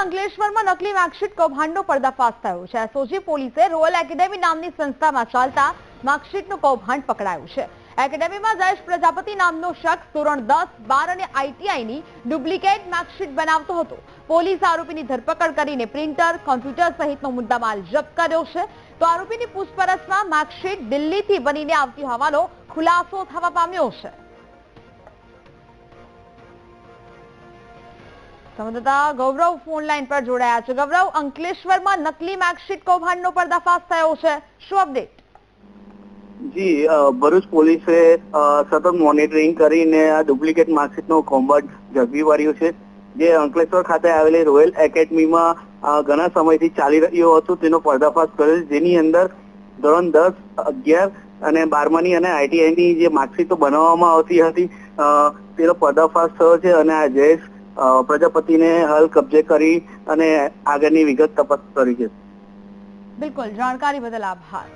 અંકલેશ્વરમાં નકલી માર્કશીટ કૌભાંડનો પર્દાફાશ થયો છે. એસઓજી પોલીસે રોયલ એકેડેમી નામની સંસ્થામાં ચાલતા માર્કશીટનું કૌભાંડ પકડાયું છે. એકેડેમીમાં જયેશ પ્રજાપતિ નામનો શખ્સ ધોરણ દસ, બાર અને આઈટીઆઈની ડુપ્લિકેટ માર્કશીટ બનાવતો હતો. પોલીસ આરોપીની ધરપકડ કરીને પ્રિન્ટર, કોમ્પ્યુટર સહિતનો મુદ્દામાલ જપ્ત કર્યો છે. તો આરોપીની પૂછપરછમાં માર્કશીટ દિલ્હીથી બનીને આવતી હોવાનો ખુલાસો થવા પામ્યો છે. સંવાદદાતા ગૌરવ ફોન લાઈન પર જોડાયા છે. ગૌરવ, અંકલેશ્વરમાં નકલી માર્કશીટ કૌભાંડનો પર્દાફાશ થયો છે. શું અપડેટ? જી ભરૂચ પોલીસે સતત મોનિટરિંગ કરીને આ ડુપ્લિકેટ માર્કશીટનો કૌભાંડ ઝડપી પાડ્યું છે. જે અંકલેશ્વર ખાતે આવેલી રોયલ એકેડમીમાં ઘણા સમયથી ચાલી રહ્યો હતો. તેનો પર્દાફાશ કર્યો જેની અંદર ધોરણ દસ, અગિયાર અને બારમાની અને આઈટીઆઈની જે માર્કશીટો બનાવવામાં આવતી હતી તેનો પર્દાફાશ થયો છે અને આ જયેશ પ્રજાપતિને હાલ કબજે કરી અને આગળની વિગત તપાસ કરી છે. બિલકુલ જાણકારી બદલ આભાર.